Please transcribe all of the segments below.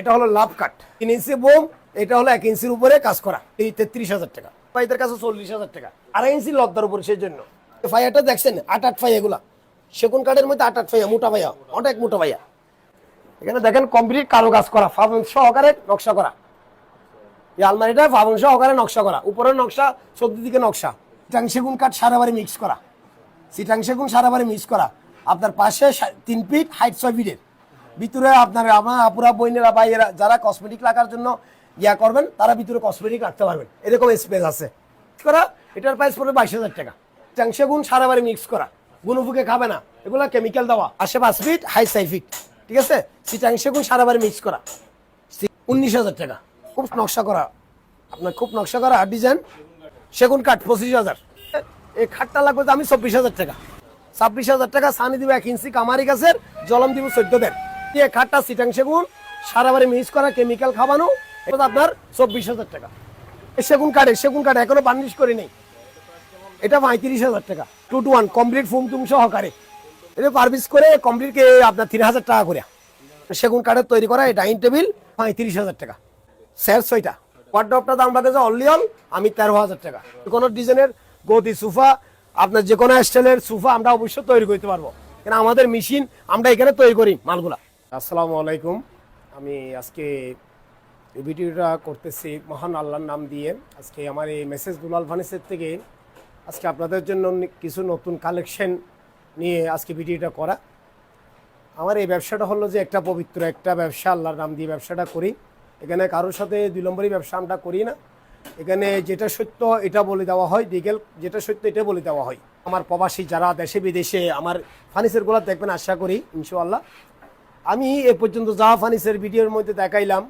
এটা হলো লাভ কাট। তিন ইঞ্চি বোম, এটা হলো এক ইঞ্চির উপরে কাজ করা। এই তেত্রিশ হাজার টাকা। ভাইদের কাছে চল্লিশ হাজার টাকা। আড়াই ইঞ্চি লদ্দার উপরে সেই জন্য ফাইয়াটা দেখছেন? আট আট ফাই এগুলা। সেগুন কাঠের মধ্যে আট আট ফাইয়া মোটা ভাইয়া অনেক মোটা ভাইয়া এখানে দেখেন কমপ্লিট কারও কাজ করা ফাবন সহকারে নকশা করা। এই আলমারিটা ফাবন সহকারে নকশা করা। উপরের নকশা দিকে নকশা। চিটাং সেগুন কাঠ সারা বাড়ি মিক্স করা। চিটাং সেগুন সারা বাড়ি মিক্স করা। আপনার পাশে তিন ফিট হাইট ছয় ফিটের ভিতরে আপনার আমার আপুরা বইনেরা ভাইয়েরা, যারা কসমেটিক রাখার জন্য ইয়া করবেন, তারা ভিতরে কসমেটিক রাখতে পারবেন। এরকম স্পেস আছে। করা? এটার প্রাইস পড়বে বাইশ হাজার টাকা। চিটাং সেগুন সারা বাড়ি মিক্স করা। গুনুফুকে খাবে না। এগুলো কেমিক্যাল দেওয়া। আসে পাঁচ ফিট হাই সাই ফিট ঠিক আছে? চিটাং সেগুন সারা বাড়ি মিক্স করা। উনিশ হাজার টাকা। খুব নকশা করা। আপনার খুব নকশা করা আর ডিজাইন সেগুন কাঠ, পঁচিশ হাজার। এই খাটটা লাগবে আমি চব্বিশ হাজার টাকা। ছাব্বিশ হাজার টাকা, সানি দিব এক ইঞ্চি, কামারি গাছের, জলম দিব চোদ্দ দেন। এই খাটটা সিটাং সেগুন, সারা বাড়ি মিক্স করা কেমিক্যাল খাওয়ানো আপনার চব্বিশ হাজার টাকা। সেগুন কাঠে, সেগুন কাঠ এখনও বার্নিশ করে নেই। এটা পঁয়ত্রিশ হাজার টাকা টু টু ওয়ান কমপ্লিট ফুম টুম সহকারে। এটা পারভিস করে কমপ্লিট আপনার তিন হাজার টাকা করে। সেগুন কাঠের তৈরি করা এই ডাইনিং টেবিল পঁয়ত্রিশ হাজার টাকা। স্যার, ছয়টা। ওয়ার্ড্রপটা দাম লাগেছে অনলি অল আমি তেরো হাজার টাকা। কোনো ডিজাইনের গদি সোফা, আপনার যে কোনো স্টাইলের সোফা আমরা অবশ্যই তৈরি করতে পারব। কেন আমাদের মেশিন আমরা এখানে তৈরি করি মালগুলা। আসসালামু আলাইকুম। আমি আজকে ভিডিওটা করতেছি মহান আল্লাহর নাম দিয়ে। আজকে আমার এই মেসেজ দুলাল ফার্নিসের থেকে আজকে আপনাদের জন্য কিছু নতুন কালেকশন নিয়ে আজকে ভিডিওটা করা। আমার এই ব্যবসাটা হলো যে একটা পবিত্র একটা ব্যবসা, আল্লাহর নাম দিয়ে ব্যবসাটা করি। এখানে কারোর সাথে দুই নম্বরই ব্যবসা আমরা করি না। এখানে যেটা সত্য এটা বলে দেওয়া হয় ডিগেল যেটা সত্য এটা বলে দেওয়া হয়। আমার প্রবাসী যারা দেশে বিদেশে আমার ফার্নিচারগুলো দেখবেন, আশা করি, ইনশাআল্লাহ। আমি এ পর্যন্ত ফার্নিচার ভিডিওর মধ্যে দেখাইলাম,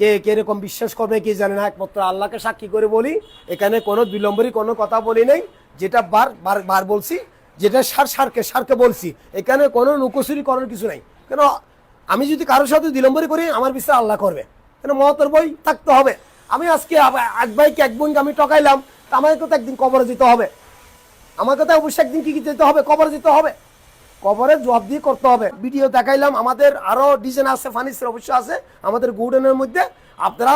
কে কীরকম বিশ্বাস করবে কে জানে না, একমাত্র আল্লাহকে সাক্ষী করে বলি, এখানে কোনো বিলম্বরই কোনো কথা বলি নাই, যেটা বার বার বার বলছি, যেটা সার সারকে সারকে বলছি, এখানে কোনো লুকোচুরি করার কিছু নাই। কেন, আমি যদি কারোর সাথে বিলম্বরই করি, আমার বিশ্বাস আল্লাহ করবে। কেন মহতর বই থাকতে হবে। আমি আজকে এক ভাইকে এক বোনকে আমি টকাইলাম তা আমাকে তো একদিন কবরে যেতে হবে। আমাকে তো অবশ্যই একদিন কি যেতে হবে, কবরে যেতে হবে। কবরে জবাব দিয়ে করতে হবে। ভিডিও দেখাইলাম, আমাদের আরও ডিজাইন আছে, ফার্নিচার অবশ্য আছে, আমাদের গুডেনের মধ্যে। আপনারা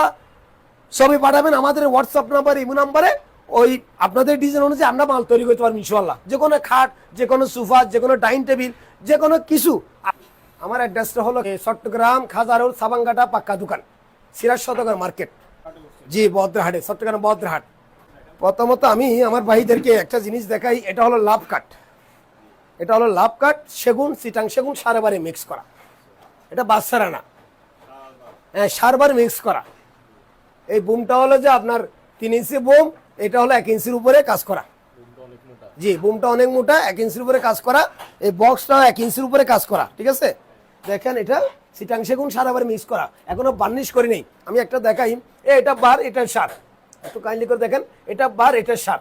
সবই পাঠাবেন, আমাদের হোয়াটসঅ্যাপ নাম্বার ইমো নাম্বারে ওই আপনাদের ডিজাইন অনুযায়ী আমরা মাল তৈরি করতে পারব ইনশাল্লাহ যে কোনো খাট, যে কোনো সোফা, যে কোনো ডাইনিং টেবিল, যে কোনো কিছু। আমার অ্যাড্রেসটা হলো চট্টগ্রাম খাজারুল সাবাঙ্গাটা পাক্কা দোকান, সিরাজ শতকর মার্কেট। জি, বদ্রহাটে, চট্টগ্রাম বদ্রহাট। প্রথমত আমি আমার ভাইদেরকে একটা জিনিস দেখাই, এটা হলো লাভ কাঠ এটা হলো লাভ কাঠ সেগুন সিটাং সেগুন, সারবারে মিক্স করা। এটা বাচ্চারা না। হ্যাঁ সারবার মিক্স করা। এই বুমটা হলো যে আপনার তিন ইঞ্চি বুম, এটা হলো এক ইঞ্চির উপরে কাজ করা। জি, বুমটা অনেক মোটা, এক ইঞ্চির উপরে কাজ করা। এই বক্সটা এক ইঞ্চির উপরে কাজ করা, ঠিক আছে? দেখেন, এটা সিটাং সেগুন, সারাবার মিক্স করা। এখনও বার্নিশ করি নেই আমি একটা দেখাই। এ এটা বার এটা সার। একটু কাইন্ডলি করে দেখেন। এটা বার এটা সার।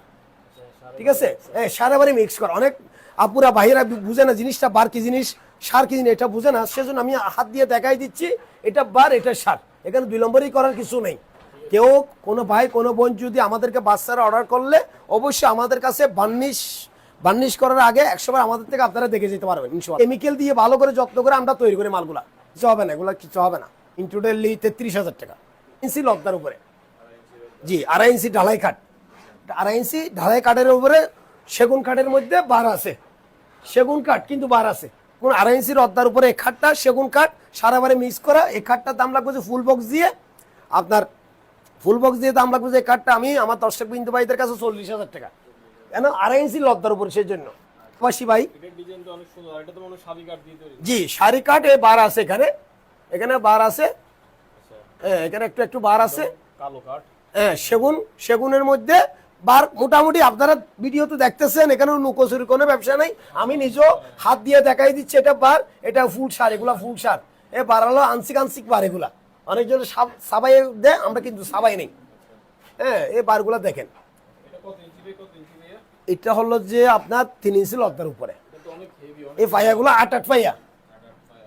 ঠিক আছে? হ্যাঁ সারাবারই মিক্স করা। অনেক আপুরা ভাইয়েরা বু- বুঝে না জিনিসটা, বার কি জিনিস, সার কি জিনিস, এটা বুঝে না। সেজন্য আমি হাত দিয়ে দেখাই দিচ্ছি, এটা বার, এটা সার। এখানে দুই নম্বরই করার কিছু নেই। কেউ, কোনো ভাই, কোনো বোন যদি আমাদেরকে বাচ্চারা অর্ডার করলে, অবশ্যই আমাদের কাছে বার্নিশ বার্নিশ করার আগে একশোবার আমাদের থেকে আপনারা দেখে যেতে পারবেন কেমিক্যাল দিয়ে ভালো করে যত্ন করে আমরা তৈরি করি মালগুলা। কিছু হবে না, এগুলো কিছু হবে না। ইনটুডেলি তেত্রিশ হাজার টাকা। ইঞ্চি লব্দার উপরে। জি, আড়াই ইঞ্চি ঢালাই কাঠ। আড়াই ইঞ্চি ঢালাই কাঠের উপরে সেগুন কাঠের মধ্যে বার আছে। সেগুন কাঠ কিন্তু বার আছে। কোন আড়াই ইঞ্চির রদ্দার উপরে এক খাটটা সেগুন কাঠ সারাবারে মিক্স করা এই খাটটার দাম লাগবে যে ফুল বক্স দিয়ে আপনার ফুল বক্স দিয়ে দাম লাগবে যে কাঠটা আমি আমার দর্শক বিন্দু ভাইদের কাছে চল্লিশ হাজার টাকা। কেন? আড়াই ইঞ্চি লদ্দার উপরে সেই জন্য। পাশি ভাই? জি শাড়ি কাঠ এ বার আছে এখানে। এখানে বার আছে। হ্যাঁ এখানে একটু একটু বার আছে। কালো কাঠ। হ্যাঁ সেগুন সেগুনের মধ্যে বার মোটামুটি আপনারা ভিডিওতে দেখতেছেন এখানে নুকোচুরি কোনো ব্যবসা নাই। আমি নিজেও হাত দিয়ে দেখাই দিচ্ছি, এটা বার, এটা ফুল সার, এগুলা ফুল সার। এ বার হলো আংশিক আংশিক বার এগুলা। অনেকজন সাব- সাবাই দেয়, আমরা কিন্তু সাবাই নেই। হ্যাঁ এই বারগুলা দেখেন। এটা হলো যে আপনার তিন ইঞ্চি লদ্দার উপরে। তো এই পায়াগুলো আট আট পাইয়া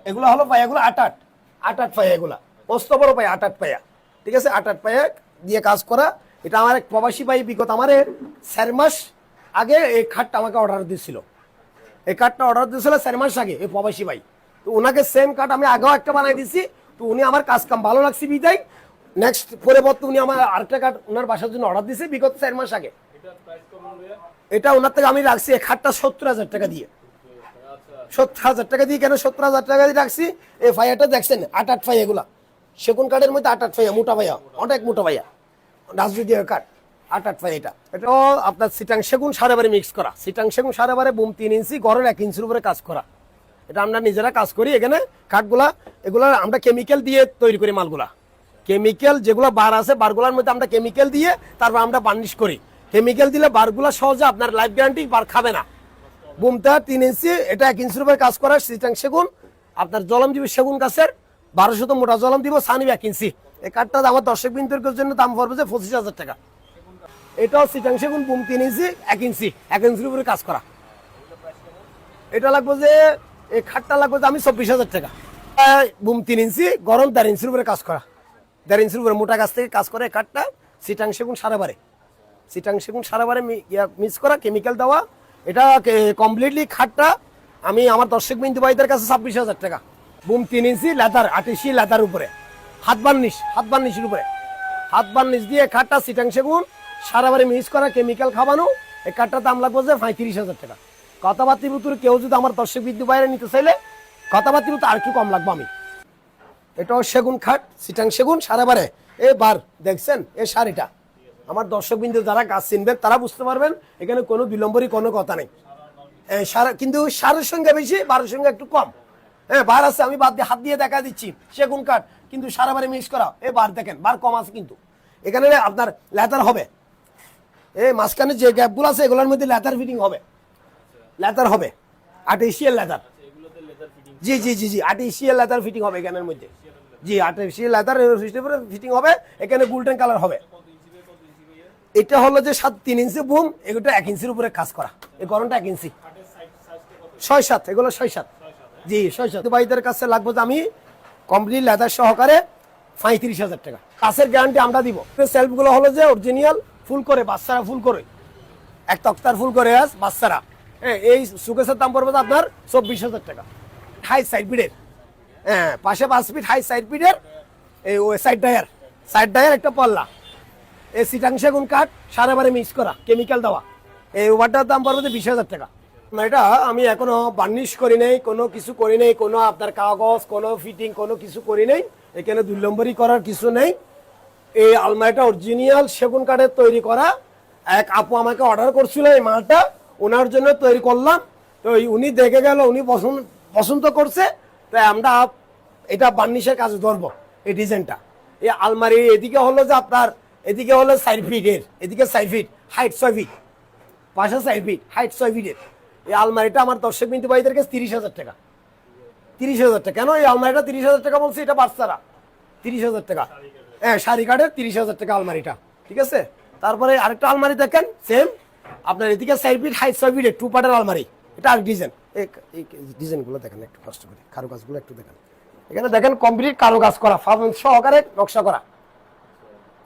এগুলো হলো পায়াগুলো আট আট। আট আট পায়া এগুলা মস্ত বড় পায়া আট আট পায়া ঠিক আছে? আট আট পায়া দিয়ে কাজ করা। এটা আমার এক প্রবাসী ভাই, বিগত আমার চার মাস আগে এই খাটটা আমাকে অর্ডার দিয়েছিল এই কাঠটা অর্ডার দিয়েছিল চার মাস আগে, এই প্রবাসী ভাই। তো ওনাকে সেম কার্ড আমি আগেও একটা বানাই দিছি। তো উনি আমার কাজ কাম ভালো লাগছে বিদায়। নেক্সট পরবর্তী উনি আমার আরেকটা কার্ড ওনার বাসার জন্য অর্ডার দিয়েছে বিগত চার মাস আগে। এটা ওনার থেকে আমি রাখছি, এই খাটটা সত্তর হাজার টাকা দিয়ে। সত্তর হাজার টাকা দিয়ে কেন সত্তর হাজার টাকা দিয়ে রাখছি? এই ফাইয়াটা দেখছেন, আট আট ফাই এগুলা। সেগুন কাঠের মধ্যে আট আট ফাইয়া মোটা ভাইয়া, অনেক মোটা ভাইয়া। রাজনীতি কাঠ, আট আট ফাই এটা। এটাও আপনার সিটাং সেগুন সাড়ে বারে মিক্স করা। সিটাং সেগুন সাড়ে বারে বুম তিন ইঞ্চি গড়ের এক ইঞ্চির উপরে কাজ করা। এটা আমরা নিজেরা কাজ করি। এখানে কাঠগুলা, এগুলা আমরা কেমিক্যাল দিয়ে তৈরি করি মালগুলা। কেমিক্যাল যেগুলো বার আছে, বারগুলোর মধ্যে আমরা কেমিক্যাল দিয়ে তারপর আমরা বার্নিশ করি। কেমিক্যাল দিলে বারগুলা সহজে আপনার লাইফ গ্যারান্টি বার খাবে না। বুমটা তিন ইঞ্চি, এটা এক ইঞ্চির উপরে কাজ করা সিটাং সেগুন। আপনার জলমজীবী সেগুন গাছের বারোশত মোটা জলম দিব সানি এক ইঞ্চি। এই কাঠটা আমার দর্শক বিন্দুর জন্য দাম পড়বে যে পঁচিশ হাজার টাকা। এটাও সিটাং সেগুন, বুম তিন ইঞ্চি, এক ইঞ্চি, এক ইঞ্চির উপরে কাজ করা। এটা লাগবে যে, এই খাটটা লাগবে যে আমি চব্বিশ হাজার টাকা। বুম তিন ইঞ্চি, গরম দেড় ইঞ্চির উপরে কাজ করা। দেড় ইঞ্চির উপরে মোটা গাছ থেকে কাজ করে এই কাঠটা সিটাং সেগুন সারা বারে সিটাং সেগুন সারা বারে মিক্স করা কেমিক্যাল দেওয়া। এটা কমপ্লিটলি খাটটা আমি আমার দর্শক বিন্দু ভাইদের কাছে ছাব্বিশ হাজার টাকা। বুম তিন ইঞ্চি লেদার আটিশি লেদার উপরে। হাত বার্নিশ হাত বার্নিশের উপরে। হাত বার্নিশ দিয়ে খাটটা সিটাং সেগুন, সারা বারে মিক্স করা কেমিক্যাল খাওয়ানো এই কাঠটার দাম লাগবে যে পঁয়ত্রিশ হাজার টাকা। কথাবার্তি ভিতরে কেউ যদি আমার দর্শক বিন্দু বাইরে নিতে চাইলে কথাবার্তি ভিতরে আর কি কম লাগবে আমি। এটাও সেগুন খাট সিটাং সেগুন সারাবারে এ বার, দেখছেন, এ শাড়িটা। আমার দর্শক বিন্দু যারা গাছ চিনবেন, তারা বুঝতে পারবেন, এখানে কোনো বিলম্বরই কোনো কথা নেই। সারা- কিন্তু সারের সঙ্গে বেশি, বারের সঙ্গে একটু কম। হ্যাঁ বার আছে, আমি বাদ দিয়ে, হাত দিয়ে দেখা দিচ্ছি, সেগুন কাঠ কিন্তু সারাবারে মিস করা। এ, বার দেখেন, বার কম আছে কিন্তু। এখানে আপনার লেতার হবে। এই মাঝখানে যে গ্যাপগুলো আছে, এগুলোর মধ্যে লেতার ফিটিং হবে। লেতার হবে। আর্টিফিশিয়াল লেতার লেদার জি জি জি জি আর্টিফিশিয়াল লেদার ফিটিং হবে এখানের মধ্যে। জি আর্টিফিশিয়াল লেদার সিস্টেমের ফিটিং হবে। এখানে গোল্ডেন কালার হবে। এটা হলো যে সাত, তিন ইঞ্চি বুম এগুলো এক ইঞ্চির উপরে কাজ করা। এই গরমটা এক ইঞ্চি ছয় সাত, এগুলো ছয় সাত। জি, ছয় সাত। ভাইদের কাছে লাগবে যে আমি কমপ্লিট লেদার সহকারে পঁয়ত্রিশ হাজার টাকা। কাছের গ্যারান্টি আমরা দিব। সেলফগুলো হলো যে অরিজিনাল ফুল করে, বাচ্চারা ফুল করে। এক তক্তার ফুল করে আস বাচ্চারা। হ্যাঁ এই সুকেশের দাম পড়বে আপনার চব্বিশ হাজার টাকা। হাই সাইড বিডের হ্যাঁ পাশে পাঁচ ফিট হাই সাইড বিডের এই ওই সাইড ডায়ার সাইড ডায়ার একটা পল্লা। এই সিটাং সেগুন কাঠ, সারা বারে মিক্স করা কেমিক্যাল দেওয়া। এই ওয়াটার দাম পড়বে বিশ হাজার টাকা। এটা আমি এখনও বার্নিশ করি নাই, কোনো কিছু করি নাই, কোনো আপনার কাগজ, কোনো ফিটিং কোনো কিছু করি নাই, এখানে দুই নম্বরই করার কিছু নেই। এই আলমারিটা অরিজিনাল সেগুন কাঠের তৈরি করা। এক আপু আমাকে অর্ডার করছিল এই মালটা, ওনার জন্য তৈরি করলাম। তো উনি দেখে গেল, উনি পছন্দ পছন্দ করছে তাই আমরা এটা বার্নিশের কাজে ধরবো, এই ডিজাইনটা। এই আলমারি এদিকে হলো যে আপনার, এদিকে হলো সাইড ফিট এর এদিকে সাইড ফিট হাইট ছয় ফিট, পাশে সাইড ফিট হাইট ছয় ফিটের। এই আলমারিটা আমার দর্শক বিন্দু ভাইদের কাছে তিরিশ হাজার টাকা। তিরিশ হাজার টাকা। কেন এই আলমারিটা তিরিশ হাজার টাকা বলছে? এটা বাচ্চারা। তিরিশ হাজার টাকা। হ্যাঁ শাড়ি কাঠের তিরিশ হাজার টাকা আলমারিটা। ঠিক আছে? তারপরে আরেকটা আলমারি দেখেন সেম আপনার এদিকে সাইড ফিট হাই ছয় ফিটের টু পার্টের আলমারি। এটা আর ডিজাইন এই ডিজাইনগুলো দেখেন একটু কষ্ট করে। কারও কাজগুলো একটু দেখেন। এখানে দেখেন কমপ্লিট কারও কাজ করা ফাবন সহকারে নকশা করা।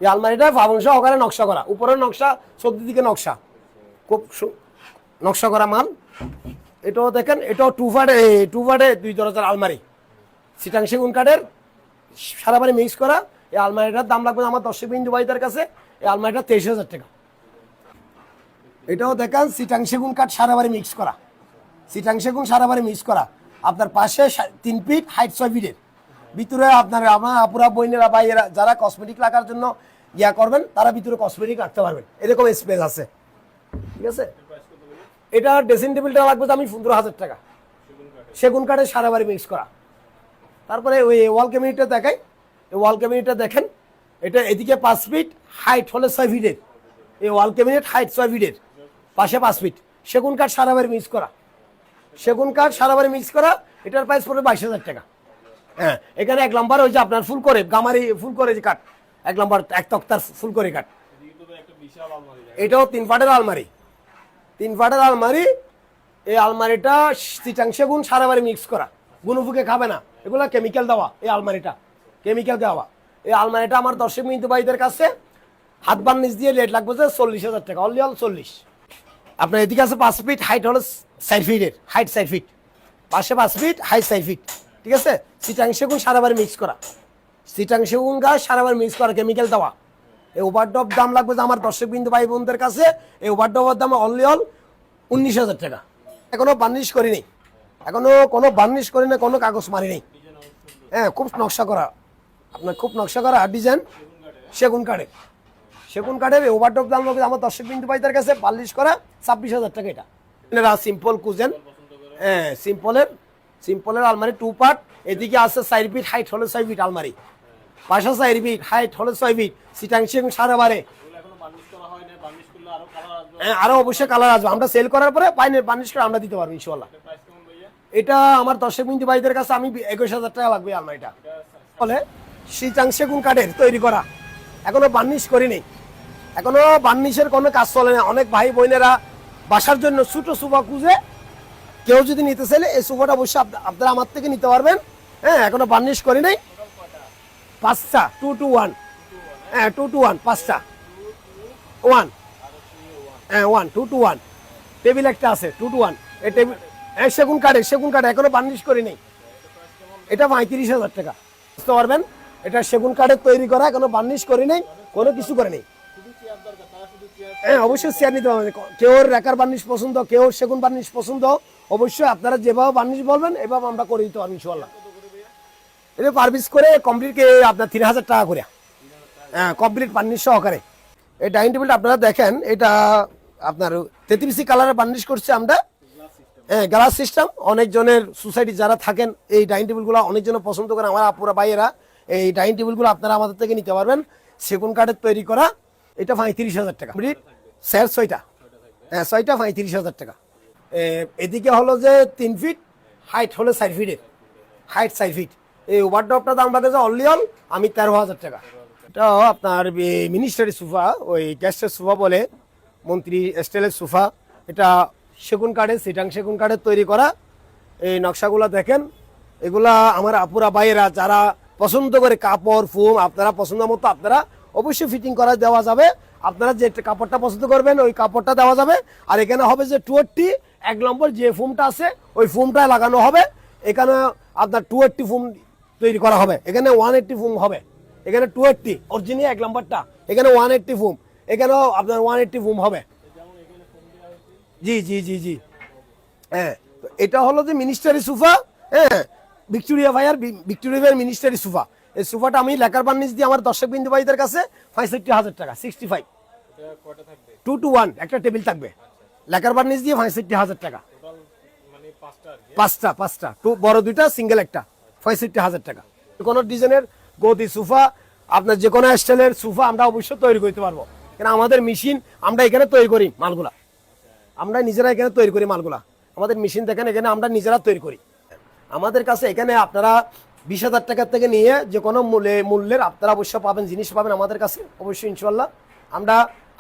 এই আলমারিটা ফাবন সহকারে নকশা করা। উপরের নকশা চোদ্দ দিকে নকশা। খুব নকশা করা মাল। এটাও দেখেন, এটাও টু ফাটে টু ফাটে দুই দরজার আলমারি। সিটাং সেগুন কাঠের, সারা বাড়ি মিক্স করা, এই আলমারিটার দাম লাগবে আমার দর্শক বিন্দু ভাইদের কাছে, এই আলমারিটা তেইশ হাজার টাকা। এটাও দেখান, সিটাং সেগুন কাঠ সারা বাড়ি মিক্স করা। সিটাং সেগুন সারা বাড়ি মিক্স করা। আপনার পাশে তিন ফিট হাইট ছয় ফিটের ভিতরে আপনার আমার আপুরা বইনেরা ভাইয়েরা, যারা কসমেটিক লাগার জন্য ইয়া করবেন, তারা ভিতরে কসমেটিক রাখতে পারবেন। এরকম স্পেস আছে। ঠিক আছে? এটা ড্রেসিং টেবিলটা লাগবে আমি পনেরো হাজার টাকা। সেগুন কাঠে সারা বাড়ি মিক্স করা। তারপরে ওই ওয়াল ক্যাবিনেটটা দেখাই। এই ওয়াল ক্যাবিনেটটা দেখেন, এটা এদিকে পাঁচ ফিট হাইট হলে ছয় ফিটের এই ওয়াল ক্যাবিনেট হাইট ছয় ফিটের পাশে পাঁচ ফিট সেগুন কাঠ সারা বাড়ি মিক্স করা। সেগুন কাঠ সারা বাড়ি মিক্স করা, এটার প্রাইস পড়বে বাইশ হাজার টাকা। হ্যাঁ এখানে এক নম্বর ওই যে আপনার ফুল করে গামারি ফুল করে যে কাঠ। এক নম্বর এক তক্তার ফুল করে কাঠ। এটাও তিন ফাটের আলমারি। তিন ফাটের আলমারি, এই আলমারিটা চিটাংশে গুণ সারা বাড়ি মিক্স করা। গুনুফুকে খাবে না। এগুলো কেমিক্যাল দেওয়া, এই আলমারিটা। কেমিক্যাল দেওয়া। এই আলমারিটা আমার দর্শক মিনিট ভাইদের কাছে হাত বান নিচ দিয়ে লেট লাগবে যে চল্লিশ হাজার টাকা। অনলি অল চল্লিশ। আপনার এদিকে আছে পাঁচ ফিট হাইট হলো চার ফিটের হাইট চার ফিট পাশে পাঁচ ফিট হাইট চার ফিট ঠিক আছে? চিটাংশে গুণ সারা বাড়ি মিক্স করা। সিটাং সেগুন গাছ সারাবার মিক্স করা কেমিক্যাল দেওয়া। এই ওভারডপ দাম লাগবে যে আমার দর্শক বিন্দু ভাই বোনদের কাছে। এই ওভারডপের দাম অনলি অল উনিশ হাজার টাকা। এখনও বার্নিশ করিনি। এখনও কোনো বার্নিশ করি না কোনো কাগজ মারি নেই হ্যাঁ খুব নকশা করা। আপনার খুব নকশা করা ডিজাইন সেগুন কাঠের। সেগুন কাঠের ওভারডপ দাম লাগবে আমার দর্শক বিন্দু ভাইদের কাছে। বার্নিশ করা ছাব্বিশ হাজার টাকা এটা। এরা সিম্পল কুজেন। হ্যাঁ সিম্পলের সিম্পলের আলমারি টু পার্ট এদিকে আছে চার ফিট হাইট হলে ছয় ফিট আলমারি। হাইট ছয় বারে। আরও অবশ্যই কালার আসবে। আমরা সেল করার পরে বাইনের বার্নিশ করে আমরা দিতে পারব ইনশাল্লাহ এটা আমার দর্শক ভাইদের কাছে আমি একুশ হাজার টাকা লাগবে সেগুন কাঠের তৈরি করা। এখনও বার্নিশ করিনি। এখনও বার্নিশের কোনো কাজ চলে না। অনেক ভাই বোনেরা বাসার জন্য ছোট সুফা খুঁজে কেউ যদি নিতে চাইলে এই সুফাটা অবশ্যই আপনারা আমার থেকে নিতে পারবেন। হ্যাঁ এখনও বার্নিশ করি নাই পাঁচটা টু টু ওয়ান হ্যাঁ টু টু ওয়ান পাঁচটা। ওয়ান হ্যাঁ one two two one table একটা আছে টু টু ওয়ান এই টেবিল হ্যাঁ সেগুন কাঠে সেগুন কাঠে এখনও বার্নিশ করি নেই। এটা পঁয়ত্রিশ হাজার টাকা। বুঝতে পারবেন? এটা সেগুন কাঠের তৈরি করা, এখনও বার্নিশ করি নেই, কোনো কিছু করে নেই। চেয়ার চেয়ার হ্যাঁ অবশ্যই শেয়ার নিতে হবে। কেউ রেকার বার্নিশ পছন্দ কেউ সেগুন বার্নিশ পছন্দ, অবশ্যই আপনারা যেভাবে বার্নিশ বলবেন, এভাবে আমরা করে দিতে পারব ইনশাল্লাহ এটা পারভিস করে কমপ্লিট আপনার তিন হাজার টাকা করে। হ্যাঁ কমপ্লিট বার্নিশ সহকারে। এই ডাইনিং টেবিলটা আপনারা দেখেন, এটা আপনার তেত্রিশি কালারের বার্নিশ করছে আমরা। হ্যাঁ গ্লাস সিস্টেম অনেকজনের সোসাইটি যারা থাকেন, এই ডাইনিং টেবিলগুলো অনেকজনের পছন্দ করে আমার আপুরা, ভাইয়েরা, এই ডাইনিং টেবিলগুলো আপনারা আমাদের থেকে নিতে পারবেন। সেগুন কাঠের তৈরি করা, এটা পঁয়ত্রিশ হাজার টাকা। স্যার, ছয়টা। হ্যাঁ ছয়টা পঁয়ত্রিশ হাজার টাকা। এদিকে হলো যে তিন ফিট হাইট হলো চার ফিটের হাইট চার ফিট এই ওভারডপটা দাম রাখেছে অনলি আমি তেরো হাজার টাকা। এটা আপনার মিনিস্টারি সোফা ওই গ্যাস্টের সোফা বলে, মন্ত্রী স্টাইলের সোফা এটা সেগুন কাঠের সিটাং সেগুন কাঠের তৈরি করা। এই নকশাগুলো দেখেন, এগুলা আমার আপুরা ভাইয়েরা যারা পছন্দ করে কাপড় ফুম আপনারা পছন্দ মতো আপনারা অবশ্যই ফিটিং করা দেওয়া যাবে। আপনারা যে কাপড়টা পছন্দ করবেন, ওই কাপড়টা দেওয়া যাবে। আর এখানে হবে যে টুয়েটটি এক নম্বর যে ফুমটা আছে, ওই ফুমটা লাগানো হবে। এখানে আপনার টু এইটটি ফুম তৈরি করা হবে। এখানে ওয়ান এইটটি ফুম হবে। এখানে টু এইটটি অরিজিনাল এক নম্বরটা। এখানে ওয়ান এইটটি ফুম এখানেও আপনার ওয়ান এইটটি ফুম হবে। জি জি জি জি। হ্যাঁ তো এটা হলো যে মিনিস্টারি সোফা হ্যাঁ ভিক্টোরিয়া ভাইয়ার ভিক্টোরিয়া ভাইয়ার মিনিস্টারি সোফা এই সোফাটা আমি লেখার বার্নিশ দিয়ে আমার দর্শক বিন্দু ভাইদের কাছে পঁয়ষট্টি হাজার টাকা sixty five two two one একটা টেবিল থাকবে। লেখার বার্নিশ দিয়ে পঁয়ষট্টি হাজার টাকা। পাঁচটা পাঁচটা। টু বড় দুইটা সিঙ্গেল একটা। পঁয়ষট্টি হাজার টাকা। কোনো ডিজাইনের গদি সোফা, আপনার যে কোনো স্টাইলের সোফা আমরা অবশ্যই তৈরি করতে পারব। কেন আমাদের মেশিন আমরা এখানে তৈরি করি মালগুলা। আমরা নিজেরা এখানে তৈরি করি মালগুলা। আমাদের মেশিন দেখেন, এখানে আমরা নিজেরা তৈরি করি। আমাদের কাছে এখানে আপনারা বিশ হাজার টাকার থেকে নিয়ে যে কোনো মূল্যে মূল্যের আপনারা অবশ্য পাবেন, জিনিস পাবেন আমাদের কাছে, অবশ্যই ইনশাল্লাহ আমরা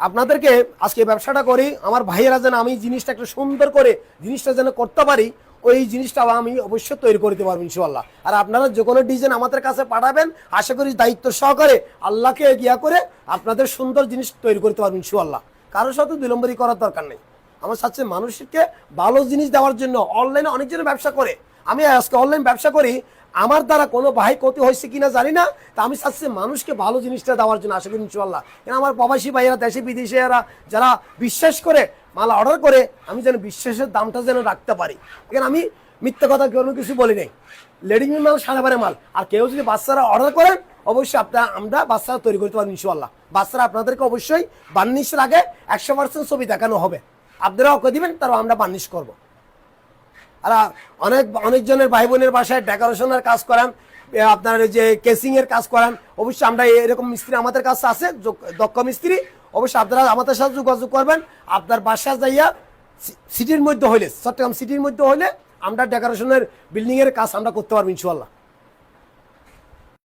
আপনাদেরকে আজকে ব্যবসাটা করি। আমার ভাইয়েরা যেন আমি জিনিসটা একটু সুন্দর করে, জিনিসটা যেন করতে পারি ওই জিনিসটা আমি অবশ্যই তৈরি করতে পারব ইনশাল্লাহ আর আপনারা যে কোনো ডিজাইন আমাদের কাছে পাঠাবেন, আশা করি দায়িত্ব সহকারে আল্লাহকে গিয়া করে আপনাদের সুন্দর জিনিস তৈরি করতে পারবেন ইনশাল্লাহ কারোর সাথে বিলম্বরি করার দরকার নেই। আমার সাথে মানুষকে ভালো জিনিস দেওয়ার জন্য অনলাইনে অনেকজনের ব্যবসা করে। আমি আজকে অনলাইন ব্যবসা করি আমার দ্বারা কোনো ভাই ক্ষতি হয়েছে কিনা জানি না, তা আমি চাচ্ছি মানুষকে ভালো জিনিসটা দেওয়ার জন্য, আশা করি ইনশাল্লাহ কেন আমার প্রবাসী ভাইয়েরা, দেশে বিদেশে এরা যারা বিশ্বাস করে মাল অর্ডার করে, আমি যেন বিশ্বাসের দামটা যেন রাখতে পারি। এখানে আমি মিথ্যা কথা কোনো কিছু বলি নাই। লেডিং মাল সাড়ে বারে মাল। আর কেউ যদি বাচ্চারা অর্ডার করেন অবশ্যই আপনারা আমরা বাচ্চারা তৈরি করতে পারব ইনশাল্লাহ বাচ্চারা আপনাদেরকে অবশ্যই বার্নিশের আগে একশো পার্সেন্ট ছবি দেখানো হবে। আপনারা ওকে দিবেন, তারপর আমরা বার্নিশ করব। আর, অনেক অনেকজনের ভাই বোনের বাসায় ডেকোরেশনের কাজ করান আপনার যে কেসিং এর কাজ করান অবশ্যই আমরা এরকম মিস্ত্রি আমাদের কাছে আছে দক্ষ মিস্ত্রি অবশ্যই আপনারা আমাদের সাথে যোগাযোগ করবেন, আপনার বাসা যাইয়া সিটির মধ্যে হইলে, চট্টগ্রাম সিটির মধ্যে হইলে আমরা ডেকোরেশনের বিল্ডিং এর কাজ আমরা করতে পারব ইনশাল্লাহ